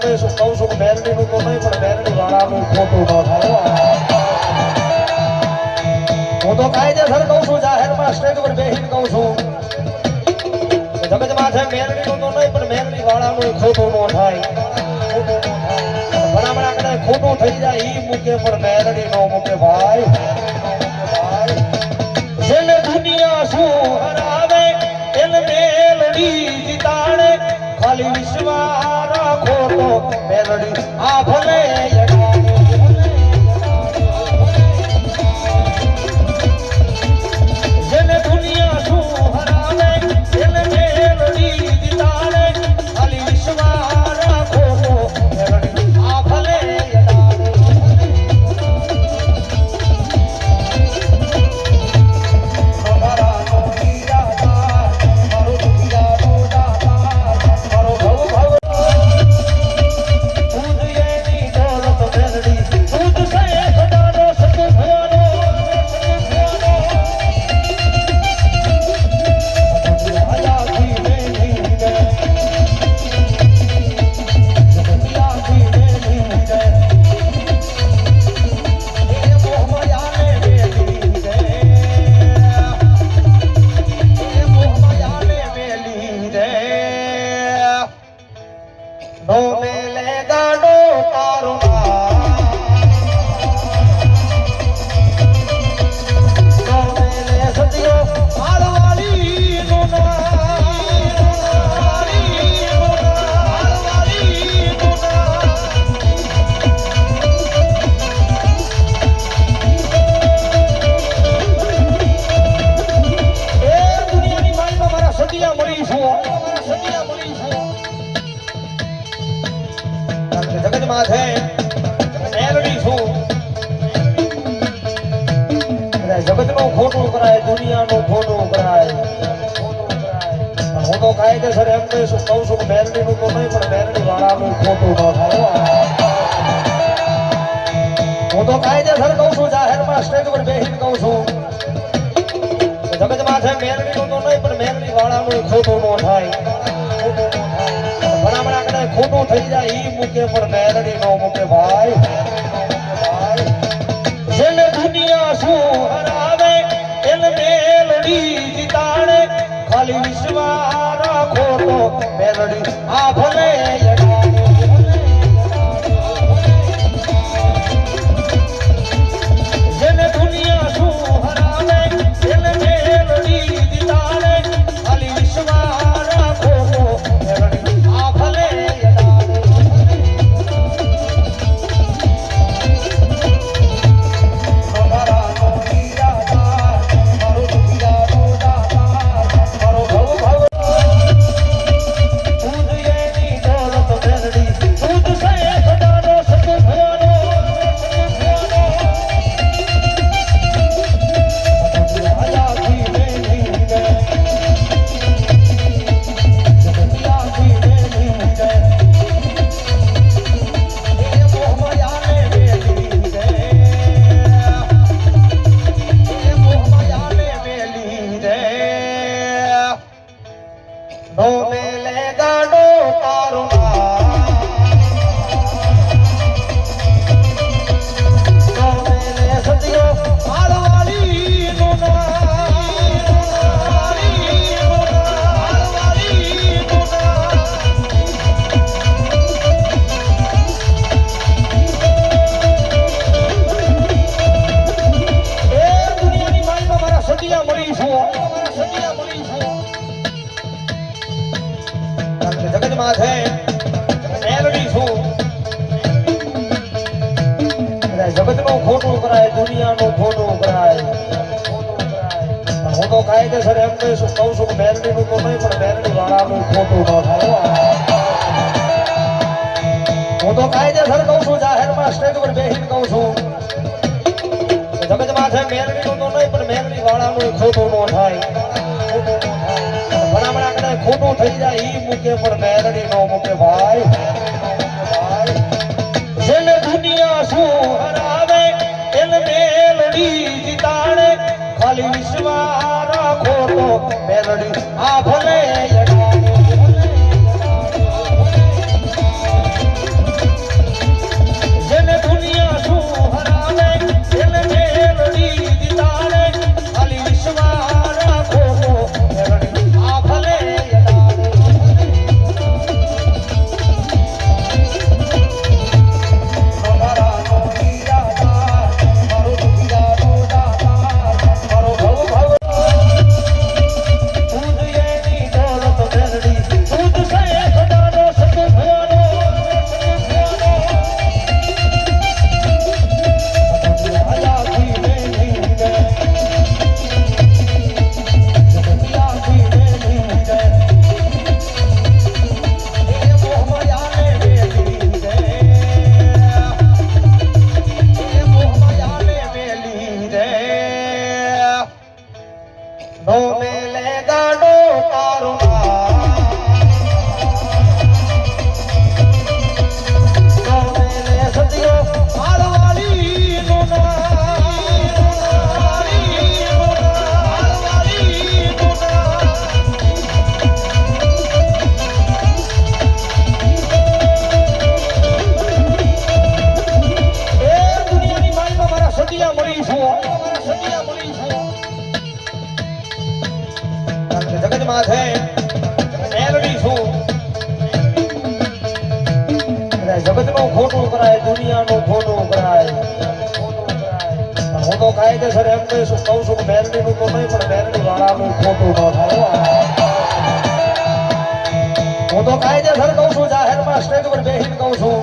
એમ કહીશું કહું મેલડીનું તો નહીં, પણ મેલડી વાળાનું ખોટું ન થાય. હું તો કાયદેસર કહું છું, જાહેરમાં સ્ટેજ પર બેસીને કહું છું. જગત માથે મેલડીનું તો નહીં, પણ મેલડી વાળાનું ખોટું ન થાય. ન ઘણા ઘણા કદાચ ખોટું થઈ જાય, ઈ મૂકે, પણ મેરડી નો મૂકે ભાઈ. જેને દુનિયા શું હરાવે, એને મેલડી ખાલી વિશ્વાસ મેલડી આ ભલે જગતનું ખોટું કરાય, દુનિયાનું ખોટું કરાય. હું તો કાયદેસર એમ કહીશું કહું છું કે મેલડીનું તો નહીં, પણ મેલડી વાળાનું ખોટું ન થાય. હું તો કાયદેસર કહું છું, જાહેરમાં સ્ટેજ પર બેસીને કહું છું. જગતમાં છે માથે મેલડીનું તો નહીં, પણ મેરડી વાળાનું ખોટું ન થાય. કદાચ ખોટું થઈ જાય એ મૂકે, પણ મેરડી નો મૂકે ભાઈ. ખાલી વિશ્વાસ રાખો તો આ ભલે જગત માથે મેલડી છું. જગતનું કરાય, દુનિયા નું કરાય. હું તો કાયદેસર એમ કહી છું, કહું છું મેલડી નું તો નહીં, પણ મેલડી વાળા નું ખોટું ન થાય. હું તો કાયદેસર કહું છું, જાહેરમાં સ્ટેજ પર બેહીને કહું છું. વાળાનું ખોટું ન થાય. ભલામણા કદાચ ખોટું થઈ જાય, ઈ મૂકે, પણ મેરડી નો મૂકે ભાઈ. જેને દુનિયા શું હરાવે, એને મેલડી જીતાડે. ખાલી વિશ્વા રાખો તો મેલડી આ ભલે એમ કહીશું કહું છું કે મેરડી નું તો નહીં, પણ મેરડી વાળાનું ખોટું ન થાય. હું તો કાયદેસર કહું છું, જાહેરમાં સ્ટેજ પર બેસીને કહું છું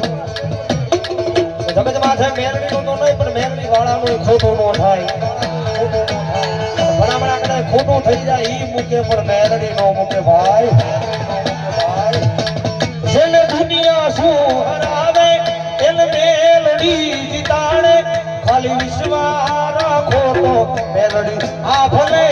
જગત માથે મેરડી નું તો નહીં, પણ મેરડી વાળાનું ખોટું ન થાય. ભલામણા કદાચ ખોટું થઈ જાય, ઈ મૂકે, પણ મેરડી નો મૂકે ભાઈ. જેને દુનિયા શું હરાવે એને મેલડી જીતાડે. ખાલી વિશ્વાસ મેલડી. આ ભલે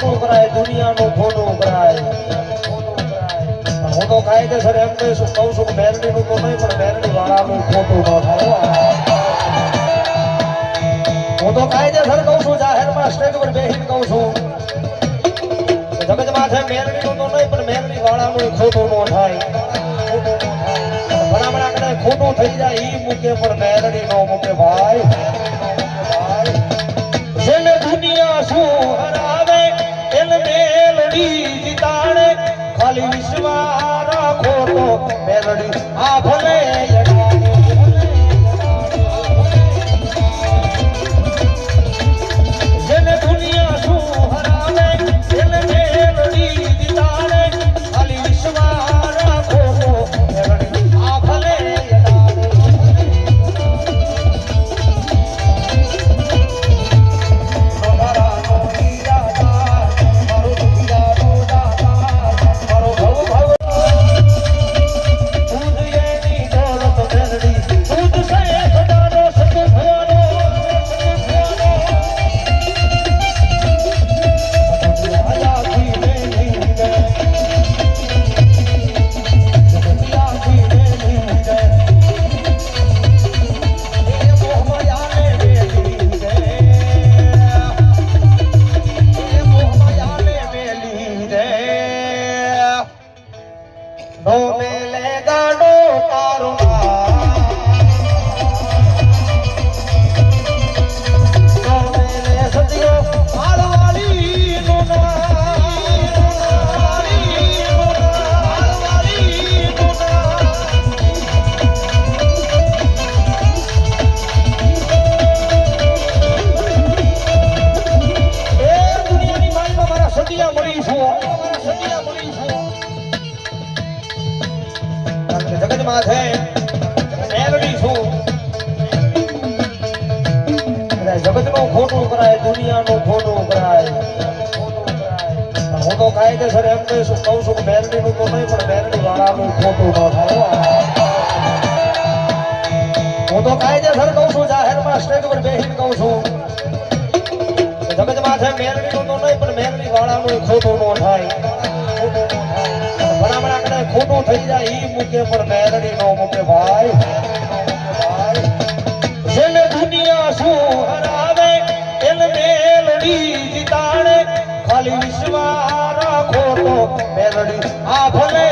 ખોટું કરાય, દુનિયાનું ખોટું કરાય. હું તો કાયદેસર એમ કહીશું કહું છું કે મેરડી નું તો નહીં, પણ મેરડી વાળાનું ખોટું ન થાય, હું. તો કાયદેસર કહું છું, જાહેરમાં સ્ટેજ પર બેસીને કહું છું. જગત માથે મેરડી નું નહીં, પણ મેરડી વાળાનું ખોટું ન થાય. ભલામણા કદાચ થઈ જાય એ મૂકે, પણ મેરડી નો મૂકે, ભાઈ. જેને દુનિયા શું એને મેલડી જીતાડે ખાલી વિશ્વા રાખો તો મેલડી આ ભલે જગત છે. જગતનું ખોટું કરાય, દુનિયાનું ખોટું કરાય. હું તો કાયદેસર એમ કહીશું કહું છું મેલડી નું તો નહીં, પણ મેલડી વાળાનું ખોટું ન થાય. હું તો કાયદેસર કહું છું, જાહેરમાં સ્ટેજ પર બેસીને કહું છું જગતમાં છે મેલડી નું તો નહીં, પણ મેલડી વાળાનું ખોટું ન થાય. ખોટું કદાચ ખોટું થઈ જાય ઈ મૂકે પણ મેરડી નો મૂકે ભાઈ. ભાઈ જેને દુનિયા શું હરાવે, એને મેલડી જીતાડે. ખાલી વિશ્વા રાખો તો મેલડી આ ભલે